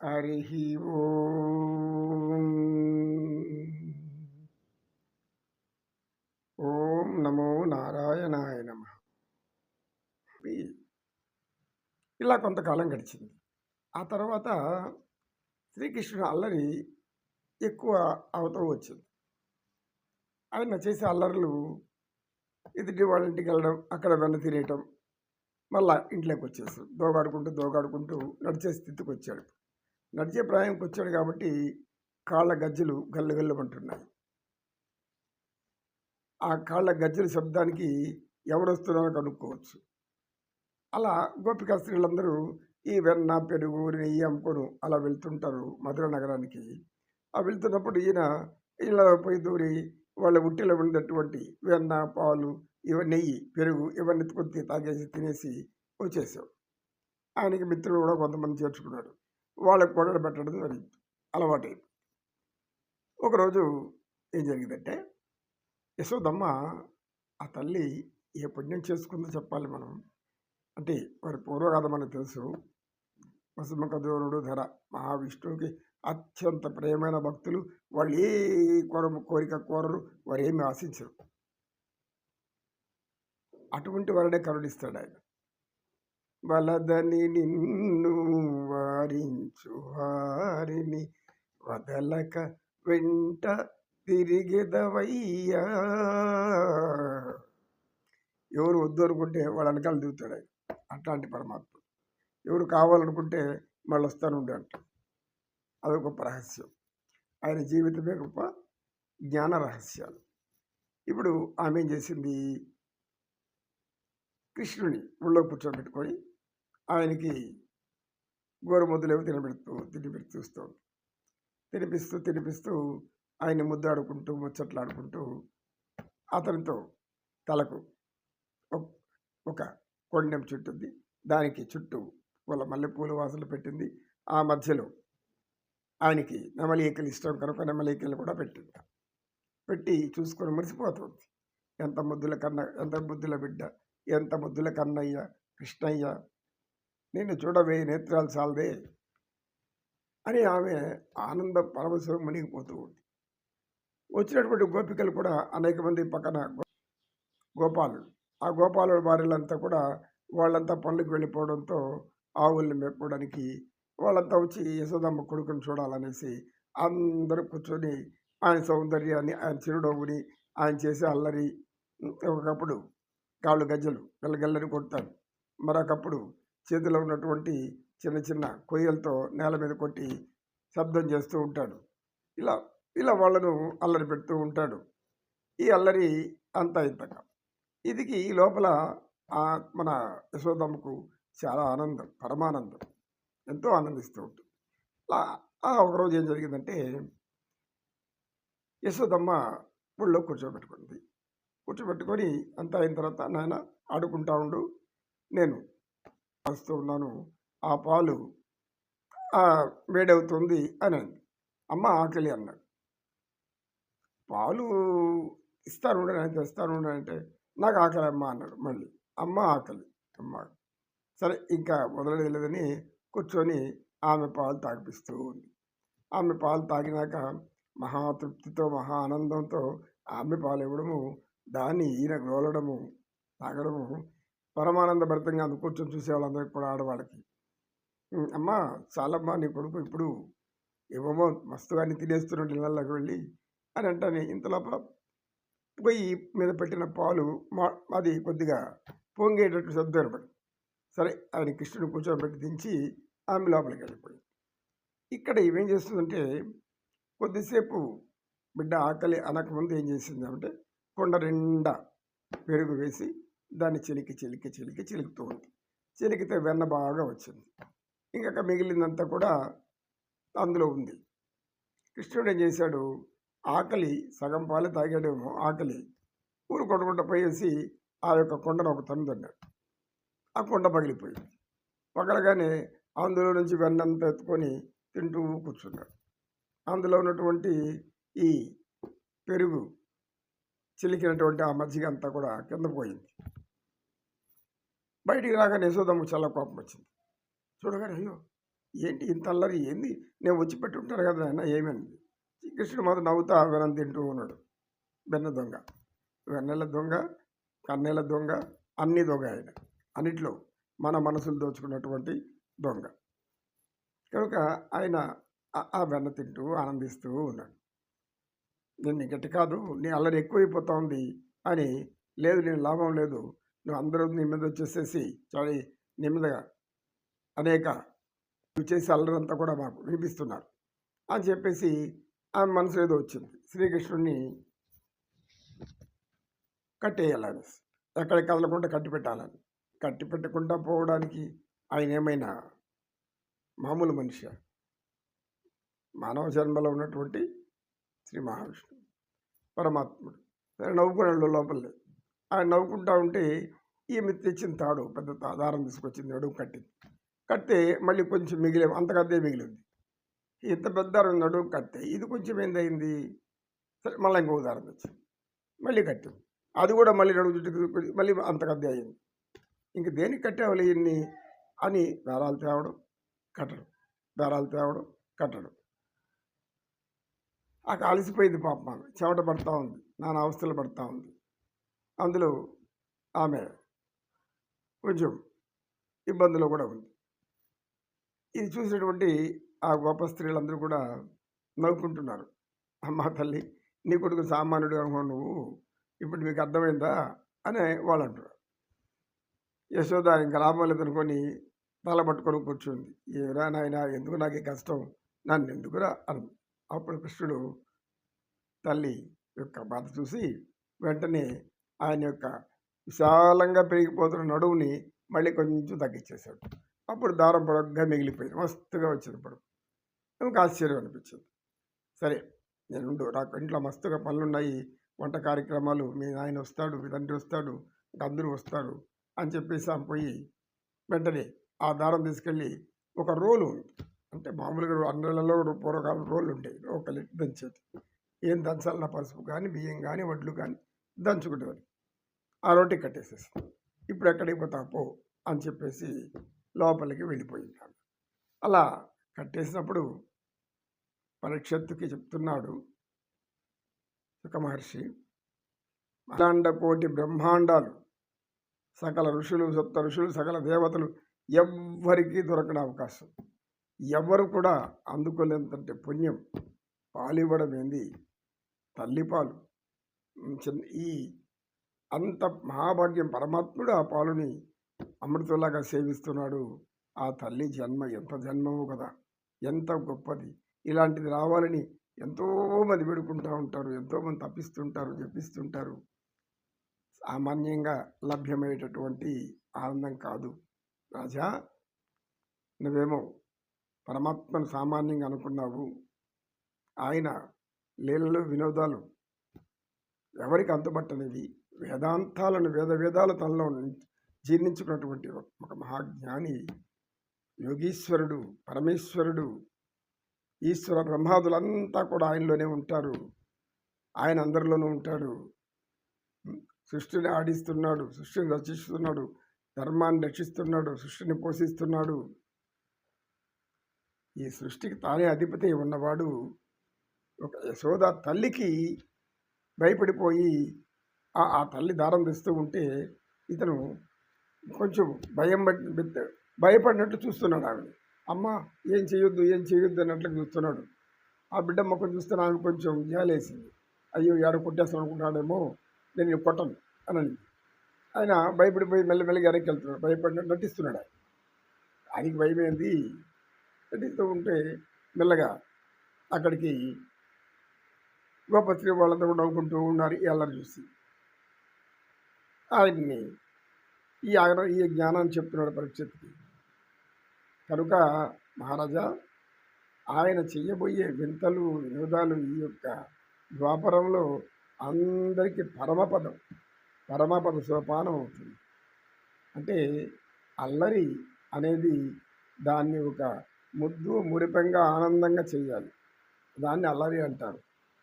హరి ఓం ఓం నమో నారాయణాయ నమ ఇలా కొంతకాలం గడిచింది. ఆ తర్వాత శ్రీకృష్ణుడు అల్లరి ఎక్కువ అవుతూ వచ్చింది. ఆయన చేసే అల్లర్లు ఎదుటి వాళ్ళ ఇంటికి వెళ్ళడం అక్కడ వెన్న తినేయటం మళ్ళా ఇంట్లోకి వచ్చేసి దోగాడుకుంటూ దోగాడుకుంటూ నడిచే స్థితికి వచ్చాడు. నడిచే ప్రాయంకి వచ్చాడు కాబట్టి కాళ్ళ గజ్జలు గల్లగల్లమంటున్నాయి. ఆ కాళ్ళ గజ్జల శబ్దానికి ఎవరు వస్తున్నారో కనుక్కోవచ్చు. అలా గోపికా స్త్రీలందరూ ఈ వెన్న పెరుగు నెయ్యి అమ్ముకొని అలా వెళ్తుంటారు మధుర నగరానికి. ఆ వెళ్తున్నప్పుడు ఈయన ఇలా పోయి దూరి వాళ్ళ ఉట్టిలో ఉన్నటువంటి వెన్న పాలు ఇవ నెయ్యి పెరుగు ఇవన్నీ ఎత్తుకొని తాగేసి తినేసి వచ్చేసాం ఆయనకి మిత్రులు కూడా కొంతమంది చేర్చుకున్నాడు వాళ్ళకి పొగడ పెట్టడం జరిగింది అలవాటైంది ఒకరోజు ఏం జరిగిందంటే యశోదమ్మ ఆ తల్లి ఏ పుణ్యం చేసుకుందో చెప్పాలి మనం. అంటే వారి పూర్వగాథ మనకు తెలుసు. వసుమకదోరుడు ధర మహావిష్ణువుకి అత్యంత ప్రియమైన భక్తులు. వాళ్ళు ఏ కోర కోరిక కోరరు వారు ఏమి ఆశించరు. అటువంటి వారినే కరుణిస్తాడు ఆయన వలదని నిన్ను వారించు వారిని వదలక వెంట తిరిగెదవయ్యా. ఎవరు వద్దు అనుకుంటే వాళ్ళ వెనకాల దిగుతాడు అట్లాంటి పరమాత్మ. ఎవరు కావాలనుకుంటే మళ్ళీ వస్తానుండే అంట. అది గొప్ప రహస్యం. ఆయన జీవితమే గొప్ప జ్ఞాన రహస్యాలు. ఇప్పుడు ఆమె ఏం చేసింది? కృష్ణుని ఒళ్ళో కూర్చోబెట్టుకొని ఆయనకి గోరుముద్దలేవి తినబెడుతూ తినిపెడుతూ చూస్తుంది తినిపిస్తూ తినిపిస్తూ ఆయన ముద్దాడుకుంటూ ముచ్చట్లాడుకుంటూ అతనితో తలకు ఒక- ఒక కొండెం చుట్టుంది. దానికి చుట్టూ పూల మల్లెపూల వాసనలు పెట్టింది. ఆ మధ్యలో ఆయనకి నెమలికలు ఇష్టం కనుక నెమలికలు కూడా పెట్టింది. పెట్టి చూసుకొని మురిసిపోతుంది. ఎంత ముద్దుల కన్న ఎంత ముద్దుల బిడ్డ ఎంత ముద్దుల కన్నయ్య కృష్ణయ్య నిన్ను చూడవే నేత్రాలు చాలదే అని ఆమె ఆనంద పరమశివం మునిగిపోతూ ఉంది. వచ్చినటువంటి గోపికలు కూడా అనేక మంది పక్కన గోపాలు గోపాలుడు ఆ గోపాలుడు భార్యలంతా కూడా వాళ్ళంతా పనులకు వెళ్ళిపోవడంతో ఆవుల్ని మెప్పడానికి వాళ్ళంతా వచ్చి యశోదమ్మ కొడుకుని చూడాలనేసి అందరూ కూర్చొని ఆయన సౌందర్యాన్ని ఆయన చిరునవ్వుని ఆయన చేసే అల్లరి ఒకప్పుడు కాళ్ళు గజ్జలు గల్లగల్లని కొడతారు. మరొకప్పుడు చేతిలో ఉన్నటువంటి చిన్న చిన్న కొయ్యలతో నేల మీద కొట్టి శబ్దం చేస్తూ ఉంటాడు. ఇలా ఇలా వాళ్ళను అల్లరి పెడుతూ ఉంటాడు. ఈ అల్లరి అంతా ఇంతగా ఇదికి ఈ లోపల ఆ మన యశోదమ్మకు చాలా ఆనందం పరమానందం ఎంతో ఆనందిస్తూ ఉంటుంది. ఒకరోజు ఏం జరిగిందంటే యశోదమ్మ ఊళ్ళో కూర్చోబెట్టుకుంది. కూర్చోబెట్టుకొని అంతా అయిన తర్వాత నాయన ఆడుకుంటా ఉండు. నేను వస్తూ ఉన్నాను ఆ పాలు వేడవుతుంది అని అమ్మ ఆకలి అన్నాడు పాలు ఇస్తాను ఉండు నేను తెస్తాను అంటే నాకు ఆకలి అమ్మ అన్నాడు మళ్ళీ. అమ్మ ఆకలి అమ్మ. సరే ఇంకా మొదలలేదని కూర్చొని ఆమె పాలు తాగిపిస్తూ ఉంది. ఆమె పాలు తాగినాక మహా తృప్తితో మహా ఆనందంతో ఆమె పాలు ఇవ్వడము దాన్ని ఈయన గోలడము తాగడము పరమానందభరితంగా అందు కూర్చొని చూసే వాళ్ళందరికీ కూడా ఆడవాళ్ళకి. అమ్మ అమ్మా చాలమ్మా నీ కొడుకు ఇప్పుడు ఏమో మస్తుగా అన్ని తినేస్తున్నాడు ఇళ్ళకి వెళ్ళి అని అంటాను. ఇంత లోపల పొయ్యి మీద పెట్టిన పాలు మా అది కొద్దిగా పొంగేటట్టు శబ్దం అనబడి సరే ఆయన కృష్ణుని కూర్చోబెట్టి దించి ఆమె లోపలికి వెళ్ళిపోయింది. ఇక్కడ ఇవేం చేస్తుందంటే కొద్దిసేపు బిడ్డ ఆకలి అనకముందు ఏం చేసింది అంటే కొండ నిండా పెరుగు వేసి దాన్ని చిలికి చిలికి చిలికి చిలుకుతూ ఉంది. చిలికితే వెన్న బాగా వచ్చింది. ఇంకా మిగిలిందంతా కూడా అందులో ఉంది. కృష్ణుడు ఏం చేశాడు? ఆకలి సగం పాలు తాగాడేమో ఆకలి. ఊరు కొట్టుకుంట పోయేసి ఆ యొక్క కొండను ఒక తను తన్నాడు. ఆ కొండ పగిలిపోయింది. పగలగానే అందులో నుంచి వెన్నంతా ఎత్తుకొని తింటూ కూర్చున్నాడు. అందులో ఉన్నటువంటి ఈ పెరుగు చిలికినటువంటి ఆ మజ్జిగ అంతా కూడా కింద పోయింది. బయటికి రాగానే యశోదమ్మకు చాలా కోపం వచ్చింది. చూడగానే అయ్యో ఏంటి ఇంత అల్లరి? ఏంది? నేను వచ్చి పెట్టి ఉంటాను కదా ఆయన ఏమైంది? శ్రీకృష్ణుడు మాత్రం నవ్వుతా వెనం తింటూ ఉన్నాడు. వెన్న దొంగ. వెన్నెల దొంగ కన్నెల దొంగ అన్ని దొంగ ఆయన. అన్నిట్లో మన మనసులు దోచుకున్నటువంటి దొంగ. కనుక ఆయన ఆ- వెన్న తింటూ ఆనందిస్తూ ఉన్నాడు. నేను నీ గట్టి కాదు నీ అల్లరి ఎక్కువైపోతా ఉంది అని లేదు నేను లాభం లేదు నువ్వు అందరూ నీ మీద వచ్చేసేసి చాలా నీ అనేక నువ్వు చేసే అల్లరంతా కూడా మాకు వినిపిస్తున్నారు. అని చెప్పేసి ఆమె మనసు ఏదో వచ్చింది. శ్రీకృష్ణుడిని కట్టేయాలని ఎక్కడికి కదలకుండా కట్టి పెట్టాలని కట్టి పెట్టకుండా పోవడానికి ఆయన ఏమైనా మామూలు మనిషి మానవ జన్మలో ఉన్నటువంటి శ్రీ మహావిష్ణువు పరమాత్ముడు. నవ్వుకున్నాడు లోపలే ఆయన నవ్వుకుంటా ఉంటే ఈమె తెచ్చిన తాడు పెద్ద తా- దారం తీసుకొచ్చింది నడుము కట్టింది. కడితే మళ్ళీ కొంచెం మిగిలే అంతకద్దే మిగిలింది. ఇంత పెద్ద దారం నడుము కడితే ఇది కొంచెం ఏందయింది? సరే మళ్ళీ ఇంకొక దారం తెచ్చింది. మళ్ళీ కట్టింది. అది కూడా మళ్ళీ నడుము చుట్టూ మళ్ళీ అంతకద్దే అయింది. ఇంక దేనికి కట్టావాలి ఇన్ని? అని దారాలు తేవడం కట్టడం దారాలు తేవడం కట్టడం. ఆ అలసిపోయింది పాపం చెమట పడతా ఉంది నానా అవస్థలు పడతా ఉంది. అందులో ఆమె కొంచెం ఇబ్బందులు కూడా ఉంది. ఇది చూసినటువంటి ఆ గొప్ప స్త్రీలందరూ కూడా నవ్వుకుంటున్నారు. అమ్మా తల్లి నీ కొడుకు సామాన్యుడు అనుకో నువ్వు ఇప్పుడు మీకు అర్థమైందా? అని వాళ్ళు అంటారు యశోద ఇంకా లాభం లేదనుకొని తల పట్టుకొని కూర్చుంది. ఏరా నాయన ఎందుకు నాకు ఈ కష్టం? నన్ను ఎందుకురా? అను అప్పుడు కృష్ణుడు తల్లి యొక్క బాధ చూసి వెంటనే ఆయన యొక్క విశాలంగా పెరిగిపోతున్న నడువుని మళ్ళీ కొంచెం తగ్గించేశాడు. అప్పుడు దారం పొడగ్గా మిగిలిపోయింది. మస్తుగా వచ్చింది ఇప్పుడు నాకు ఆశ్చర్యం అనిపించింది. సరే నేను నాకు ఇంట్లో మస్తుగా పనులు ఉన్నాయి వంట కార్యక్రమాలు మీ ఆయన వస్తాడు మీ తండ్రి వస్తాడు ఇంకా అందరూ వస్తారు అని చెప్పేసి ఆమె పోయి వెంటనే ఆ దారం తీసుకెళ్ళి ఒక రోలు ఉంది. అంటే మామూలుగా అన్నిళ్ళలో పూర్వకాలం రోళ్ళు ఉంటాయి. ఒక లిట్ దంచేది. ఏం దంచాలన్నా పసుపు కానీ బియ్యం కానీ వడ్లు కానీ దంచుకునేవారు ఆ రోటి కట్టేసేస్తాం ఇప్పుడు ఎక్కడికి పోతాపో అని చెప్పేసి లోపలికి వెళ్ళిపోయింది అలా కట్టేసినప్పుడు పరీక్షత్తుకి చెప్తున్నాడు సుఖ మహర్షి అఖండ కోటి బ్రహ్మాండాలు సకల ఋషులు సప్త ఋషులు సకల దేవతలు ఎవ్వరికీ దొరకని అవకాశం. ఎవరు కూడా అందుకోలేంతంటే పుణ్యం పాలివ్వడం ఏంది తల్లిపాలు చిన్న ఈ అంత మహాభాగ్యం. పరమాత్ముడు ఆ పాలుని అమృతంలాగా సేవిస్తున్నాడు. ఆ తల్లి జన్మ ఎంత జన్మమో కదా! ఎంత గొప్పది! ఇలాంటిది రావాలని ఎంతోమంది వేడుకుంటూ ఉంటారు. ఎంతోమంది తప్పిస్తుంటారు జపిస్తుంటారు. సామాన్యంగా లభ్యమయ్యేటటువంటి ఆనందం కాదు. రాజా నువ్వేమో పరమాత్మను సామాన్యంగా అనుకున్నావు. ఆయన లీలలు వినోదాలు ఎవరికి అంతుబట్టనివి? వేదాంతాలను వేద వేదాల తనలో జీర్ణించుకున్నటువంటి ఒక మహాజ్ఞాని యోగీశ్వరుడు పరమేశ్వరుడు ఈశ్వర బ్రహ్మాదులంతా కూడా ఆయనలోనే ఉంటారు. ఆయన అందరిలోనూ ఉంటాడు. సృష్టిని ఆడిస్తున్నాడు సృష్టిని రచిస్తున్నాడు ధర్మాన్ని రక్షిస్తున్నాడు సృష్టిని పోషిస్తున్నాడు. ఈ సృష్టికి తానే అధిపతి ఉన్నవాడు. ఒక యశోద తల్లికి భయపడిపోయి ఆ ఆ తల్లి దారం తెస్తూ ఉంటే ఇతను కొంచెం భయం భయపడినట్టు చూస్తున్నాడు ఆవిడ. అమ్మ ఏం చేయొద్దు ఏం చేయొద్దు అన్నట్లు చూస్తున్నాడు. ఆ బిడ్డ మొక్కను చూస్తే ఆమె కొంచెం జాలేసింది. అయ్యో ఏడ కొట్టేస్తాను అనుకుంటాడేమో నేను కొట్టను అని ఆయన భయపడిపోయి మెల్లమెల్లగా వెనక్కి వెళ్తున్నాడు భయపడినట్టు నటిస్తున్నాడు ఆయన. ఆయనకి భయమైంది? నటిస్తూ ఉంటే మెల్లగా అక్కడికి గోపత్రి వాళ్ళందరూ కూడా నవ్వుకుంటూ ఉన్నారు ఈ అల్లరి చూసి. ఆయన్ని ఈ ఆయన ఈ జ్ఞానాన్ని చెప్తున్నాడు పరీక్షత్కి కనుక మహారాజా ఆయన చెయ్యబోయే వింతలు వినోదాలు ఈ యొక్క ద్వాపరంలో అందరికీ పరమపదం పరమపద సోపానం అవుతుంది. అంటే అల్లరి అనేది దాన్ని ఒక ముద్దు మురిపంగా ఆనందంగా చేయాలి దాన్ని అల్లరి అంటారు.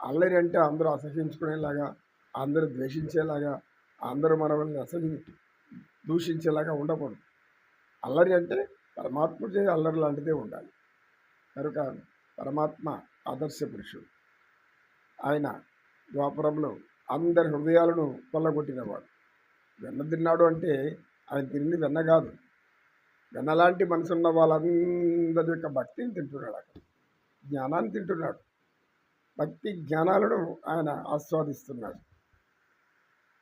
అల్లరి అంటే అందరూ అసహించుకునేలాగా అందరూ ద్వేషించేలాగా అందరూ మనల్ని అసలు దూషించేలాగా ఉండకూడదు. అల్లరి అంటే పరమాత్మ చేసే అల్లరి లాంటిదే ఉండాలి. కనుక పరమాత్మ ఆదర్శ పురుషుడు. ఆయన ద్వాపురంలో అందరి హృదయాలను కొల్లగొట్టినవాడు. వెన్న తిన్నాడు అంటే ఆయన తిరిగి వెన్న కాదు. వెన్నలాంటి మనసున్న వాళ్ళందరి యొక్క భక్తిని తింటున్నాడు అక్కడ. జ్ఞానాన్ని తింటున్నాడు. భక్తి జ్ఞానాలను ఆయన ఆస్వాదిస్తున్నాడు.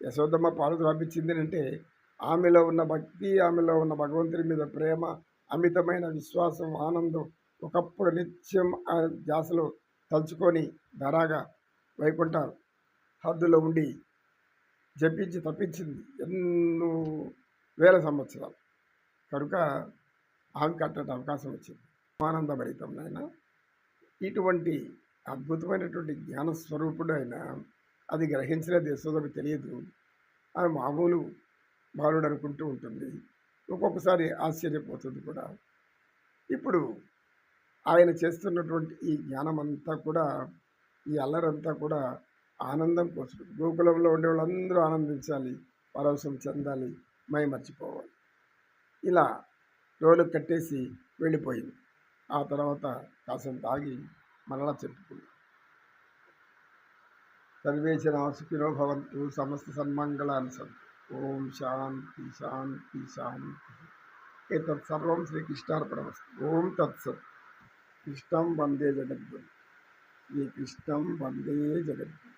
యశోదమ్మ పాలు త్రాపించింది అంటే ఆమెలో ఉన్న భక్తి ఆమెలో ఉన్న భగవంతుని మీద ప్రేమ అమితమైన విశ్వాసం ఆనందం ఒకప్పుడు నిత్యం ఆ ధ్యాసలో తలుచుకొని ధరాగా వైకుంఠ హద్దులో ఉండి జపించి తప్పించింది ఎన్నో వేల సంవత్సరాలు. కనుక ఆమె కట్టడం అవకాశం వచ్చింది. ఆనందభరితం నాయన. ఇటువంటి అద్భుతమైనటువంటి జ్ఞాన స్వరూపుడు ఆయన అది గ్రహించలేదు యశోదకు తెలియదు. ఆమె మామూలు బాలుడు అనుకుంటూ ఉంటుంది. ఒక్కొక్కసారి ఆశ్చర్యపోతుంది కూడా. ఇప్పుడు ఆయన చేస్తున్నటువంటి ఈ జ్ఞానం అంతా కూడా ఈ అల్లరంతా కూడా ఆనందం కోసం. గోకులంలో ఉండే వాళ్ళందరూ ఆనందించాలి పరవశం చెందాలి మై మర్చిపోవాలి. ఇలా రోలు కట్టేసి వెళ్ళిపోయింది. ఆ తర్వాత కాసేపు తాగి మరలా చెప్పుకుంది. सर्वे जना सुखिनो भवन्तु समस्तसन्मङ्गलानि सन्तु ॐ शान्ति शान्ति शान्ति। एतत् सर्वं श्रीकृष्णार्पणमस्ति। ॐ तत्सत्। कृष्णं वंदे जगद्गुरु। श्रीकृष्णं वंदे जगद्गुरु।